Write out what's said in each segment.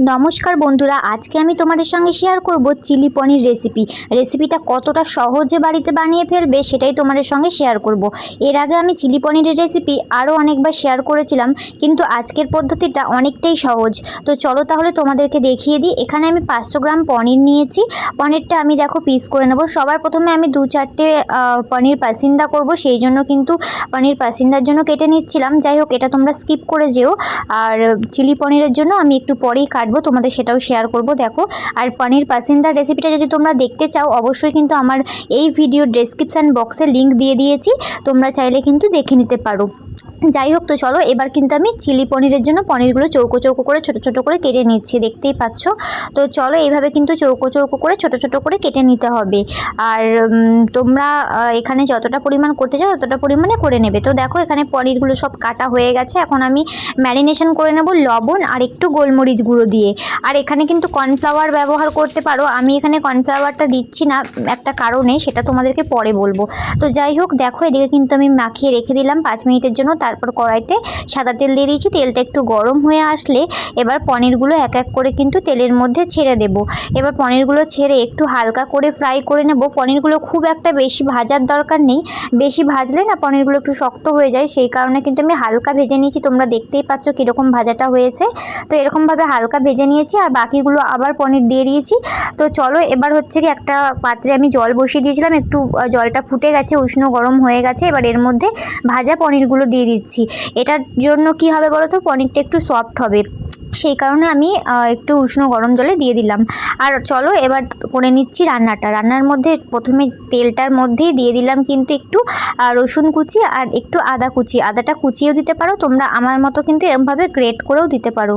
নমস্কার বন্ধুরা, আজকে আমি তোমাদের সঙ্গে শেয়ার করব চিলি পনির রেসিপি রেসিপিটা কতটা সহজে বাড়িতে বানিয়ে ফেলবে সেটাই তোমাদের সঙ্গে শেয়ার করব। এর আগে আমি চিলি পনিরের রেসিপি আরও অনেকবার শেয়ার করেছিলাম, কিন্তু আজকের পদ্ধতিটা অনেকটাই সহজ। তো চলো তাহলে তোমাদেরকে দেখিয়ে দিই। এখানে আমি পাঁচশো গ্রাম পনির নিয়েছি। পনিরটা আমি দেখো পিস করে নেব। সবার প্রথমে আমি দু চারটে পনির পাসিন্দা করব। সেই জন্য কিন্তু পনির পাসিন্দার জন্য কেটে নিচ্ছিলাম। যাই হোক, এটা তোমরা স্কিপ করে যেও। আর চিলি পনিরের জন্য আমি একটু পরেই কাটবো তোমাদের সেটাও শেয়ার করব। দেখো, আর পনির পাসিন্দার রেসিপিটা যদি তোমরা দেখতে চাও, অবশ্যই কিন্তু আমার এই ভিডিও ডেসক্রিপশান বক্সে লিঙ্ক দিয়ে দিয়েছি। তোমরা চাইলে কিন্তু দেখে নিতে পারো। যাই হোক তো চলো, এবার কিন্তু আমি চিলি পনিরের জন্য পনিরগুলো চৌকো চৌকো করে ছোট ছোট করে কেটে নিচ্ছি, দেখতেই পাচ্ছ? তো চলো, এইভাবে কিন্তু চৌকো চৌকো করে ছোট ছোট করে কেটে নিতে হবে। আর তোমরা এখানে যতটা পরিমাণ করতে চাও ততটা পরিমাণে করে নেবে। তো দেখো, এখানে পনিরগুলো সব কাটা হয়ে গেছে। এখন আমি ম্যারিনেশন করে নেব লবণ আর একটু গোলমরিচ গুঁড়ো দিয়ে। আর এখানে কিন্তু কর্নফ্লাওয়ার ব্যবহার করতে পারো। আমি এখানে কর্নফ্লাওয়ারটা দিচ্ছি না, একটা কারণে, সেটা তোমাদেরকে পরে বলব। তো যাই হোক, দেখো, এদিকে কিন্তু আমি মাখিয়ে রেখে দিলাম। পাঁচ মিনিটের জন্য তারপর কড়াইতে সাদা তেল দিয়ে দিয়েছি। তেলটা একটু গরম হয়ে আসলে এবার পনিরগুলো এক এক করে কিন্তু তেলের মধ্যে ছেড়ে দেব। এবার পনিরগুলো ছেড়ে একটু হালকা করে ফ্রাই করে নেব। পনিরগুলো খুব একটা বেশি ভাজার দরকার নেই। বেশি ভাজলে না পনিরগুলো একটু শক্ত হয়ে যায়। সেই কারণে কিন্তু আমি হালকা ভেজে নিয়েছি। তোমরা দেখতেই পাচ্ছ কীরকম ভাজাটা হয়েছে। তো এরকমভাবে হালকা ভেজে নিয়েছি আর বাকিগুলো আবার পনির দিয়ে দিয়েছি। তো চলো এবার হচ্ছে কি একটা পাত্রে আমি জল বসিয়ে দিয়েছিলাম। একটু জলটা ফুটে গেছে, উষ্ণ গরম হয়ে গেছে। এবার এর মধ্যে ভাজা পনিরগুলো দিয়ে দিচ্ছি। এটার জন্য কি হবে বলো তো পনিরটা একটু সফট হবে। সেই কারণে আমি একটু উষ্ণ গরম জলে দিয়ে দিলাম। আর চলো এবার করে নিচ্ছি রান্নাটা। রান্নার মধ্যে প্রথমে তেলটার মধ্যেই দিয়ে দিলাম কিন্তু একটু রসুন কুচি আর একটু আদা কুচি। আদাটা কুচিয়েও দিতে পারো, তোমরা আমার মতো কিন্তু এরমভাবে গ্রেট করেও দিতে পারো।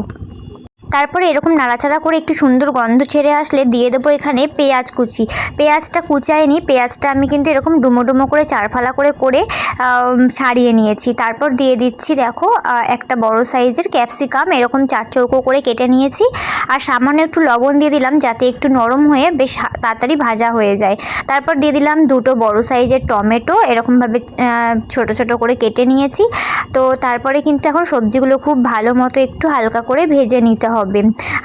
তারপরে এরকম নাড়াচাড়া করে একটু সুন্দর গন্ধ ছেড়ে আসলে দিয়ে দেবো এখানে পেঁয়াজ কুচি। পেঁয়াজটা কুচাইনি পেঁয়াজটা আমি কিন্তু এরকম ডুমো ডুমো করে, চারফালা করে করে ছাড়িয়ে নিয়েছি। তারপর দিয়ে দিচ্ছি দেখো একটা বড় সাইজের ক্যাপসিকাম, এরকম চার চৌকো করে কেটে নিয়েছি। আর সামান্য একটু লবণ দিয়ে দিলাম যাতে একটু নরম হয়ে বেশ তাড়াতাড়ি ভাজা হয়ে যায়। তারপর দিয়ে দিলাম দুটো বড় সাইজের টমেটো, এরকমভাবে ছোট ছোট করে কেটে নিয়েছি। তো তারপরে কিন্তু এখন সবজিগুলো খুব ভালো মতো একটু হালকা করে ভেজে নিতে হবে।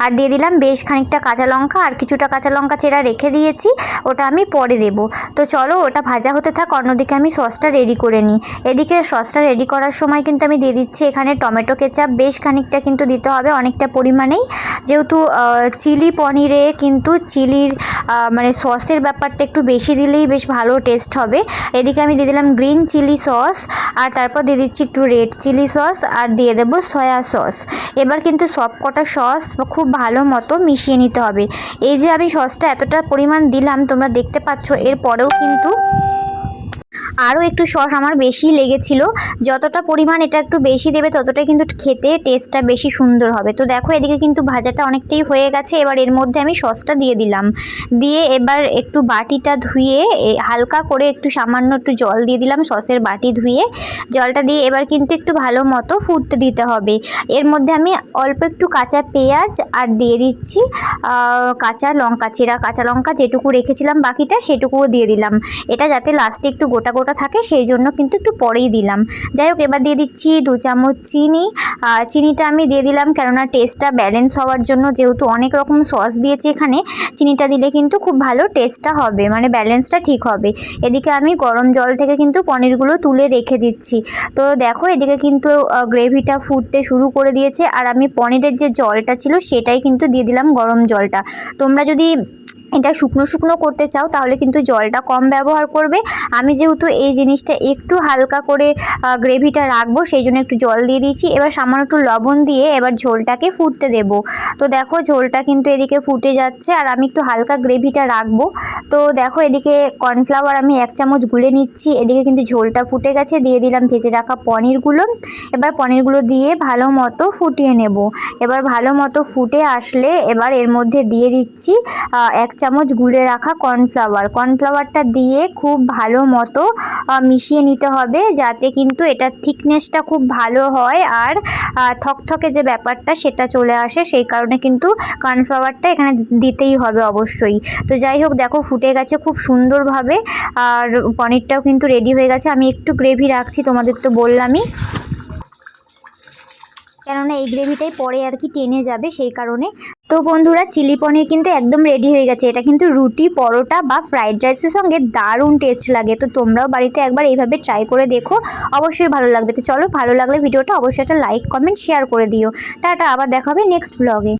আর দিয়ে দিলাম বেশ খানিকটা কাঁচা লঙ্কা, আর কিছুটা কাঁচা লঙ্কা চেরা রেখে দিয়েছি, ওটা আমি পরে দেব। তো চলো ওটা ভাজা হতে থাক, অন্যদিকে আমি সসটা রেডি করে নিই। এদিকে সসটা রেডি করার সময় কিন্তু আমি দিয়ে দিচ্ছি এখানে টমেটো কেচাপ, বেশ খানিকটা কিন্তু দিতে হবে, অনেকটা পরিমাণেই। যেহেতু চিলি পনিরে কিন্তু চিলির মানে সসের ব্যাপারটা একটু বেশি দিলেই বেশ ভালো টেস্ট হবে। এদিকে আমি দিয়ে দিলাম গ্রিন চিলি সস, আর তারপর দিয়ে দিচ্ছি একটু রেড চিলি সস, আর দিয়ে দেবো সয়া সস। এবার কিন্তু সব কটা সস খুব ভালো মতো মিশিয়ে নিতে হবে। এই যে আমি সসটা এতটা পরিমাণ দিলাম, তোমরা দেখতে পাচ্ছ, এরপরেও কিন্তু আরও একটু সস আমার বেশি লেগেছিল। যতটা পরিমাণ এটা একটু বেশি দেবে, ততটাই কিন্তু খেতে টেস্টটা বেশি সুন্দর হবে। তো দেখো, এদিকে কিন্তু ভাজাটা অনেকটাই হয়ে গেছে। এবার এর মধ্যে আমি সসটা দিয়ে দিলাম। দিয়ে এবার একটু বাটিটা ধুয়ে হালকা করে একটু সামান্য একটু জল দিয়ে দিলাম সসের বাটি ধুয়ে। জলটা দিয়ে এবার কিন্তু একটু ভালো মতো ফুটতে দিতে হবে। এর মধ্যে আমি অল্প একটু কাঁচা পেঁয়াজ আর দিয়ে দিচ্ছি কাঁচা লঙ্কা, চেরা কাঁচা লঙ্কা যেটুকু রেখেছিলাম বাকিটা সেটুকুও দিয়ে দিলাম। এটা যাতে লাস্টে একটু গোটা গোটা থাকে, সেই জন্য কিন্তু একটু পরেই দিলাম। যাই হোক, এবার দিয়ে দিচ্ছি দু চামচ চিনি। চিনিটা আমি দিয়ে দিলাম কেননা টেস্টটা ব্যালেন্স হওয়ার জন্য যেহেতু অনেক রকম সস দিয়েছি এখানে, চিনিটা দিলে কিন্তু খুব ভালো টেস্টটা হবে মানে ব্যালেন্সটা ঠিক হবে। এদিকে আমি গরম জল থেকে কিন্তু পনিরগুলো তুলে রেখে দিচ্ছি। তো দেখো, এদিকে কিন্তু গ্রেভিটা ফুটতে শুরু করে দিয়েছে। আর আমি পনিরের যে জলটা ছিল, সেটাই কিন্তু দিয়ে দিলাম গরম জলটা। তোমরা যদি এটা শুকনো শুকনো করতে চাও, তাহলে কিন্তু জলটা কম ব্যবহার করবে। আমি যেহেতু এই জিনিসটা একটু হালকা করে গ্রেভিটা রাখব, সেই জন্য একটু জল দিয়ে দিয়েছি। এবার সামান্য একটু লবণ দিয়ে এবার ঝোলটাকে ফুটতে দেব। তো দেখো ঝোলটা কিন্তু এদিকে ফুটে যাচ্ছে, আর আমি একটু হালকা গ্রেভিটা রাখব। তো দেখো এদিকে কর্নফ্লাওয়ার আমি এক চামচ গুলে নিচ্ছি, এদিকে কিন্তু ঝোলটা ফুটে গেছে, দিয়ে দিলাম ভেজে রাখা পনিরগুলো। এবার পনিরগুলো দিয়ে ভালো মতো ফুটিয়ে নেব। এবার ভালো মতো ফুটে আসলে এবার এর মধ্যে দিয়ে দিচ্ছি এক চামচ গুলে রাখা কর্নফ্লাওয়ার। কর্নফ্লাওয়ারটা দিয়ে খুব ভালো মতো মিশিয়ে নিতে হবে যাতে কিন্তু এটার থিকনেসটা খুব ভালো হয় আর থকথকে যে ব্যাপারটা সেটা চলে আসে সেই কারণে কিন্তু কর্নফ্লাওয়ারটা এখানে দিতেই হবে অবশ্যই। তো যাই হোক, দেখো ফুটে গেছে খুব সুন্দরভাবে আর পনিরটাও কিন্তু রেডি হয়ে গেছে। আমি একটু গ্রেভি রাখছি, তোমাদের তো বললামই। কেননা এই গ্রেভিটাই পরে আর কি টেনে যাবে সেই কারণে। তো বন্ধুরা, চিলি পনির কিন্তু একদম রেডি হয়ে গেছে। এটা কিন্তু রুটি, পরোটা বা ফ্রাইড রাইসের সঙ্গে দারুণ টেস্ট লাগে। তো তোমরাও বাড়িতে একবার এইভাবে ট্রাই করে দেখো। অবশ্যই ভালো লাগবে। তো চলো, ভালো লাগলে ভিডিওটা অবশ্যই একটা লাইক কমেন্ট শেয়ার করে দিও। টাটা, আবার দেখাবে নেক্সট ব্লগে